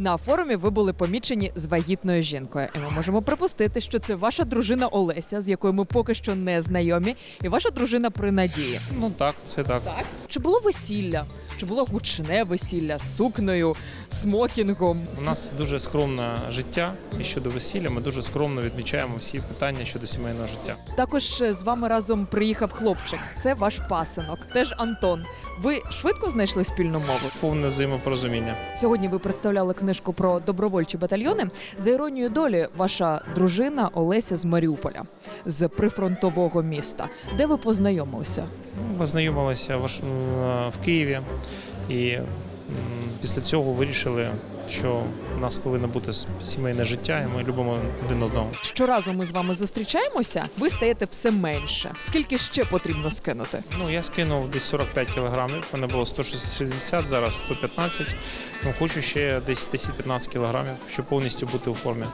На форумі ви були помічені з вагітною жінкою, і ми можемо припустити, що це ваша дружина Олеся, з якою ми поки що не знайомі, і ваша дружина при надії. Ну так, це так. Так чи було весілля? Чи було гучне весілля з сукнею, смокінгом? У нас дуже скромне життя, і щодо весілля ми дуже скромно відмічаємо всі питання щодо сімейного життя. Також е, з вами разом приїхав хлопчик. Це ваш пасинок, теж Антон. Ви швидко знайшли спільну мову? Повне взаємопорозуміння. Сьогодні ви представляли книжку про добровольчі батальйони. За іронією долі, ваша дружина Олеся з Маріуполя, з прифронтового міста. Де ви познайомилися? Ну, Познайомилися Ваш- в Києві і після цього вирішили, що у нас повинно бути сімейне життя, і ми любимо один одного. Щоразу ми з вами зустрічаємося, ви стаєте все менше. Скільки ще потрібно скинути? Ну я скинув десь 45 кілограмів. У мене було 160, зараз 115. Ну хочу ще десь 10-15 кілограмів, щоб повністю бути у формі.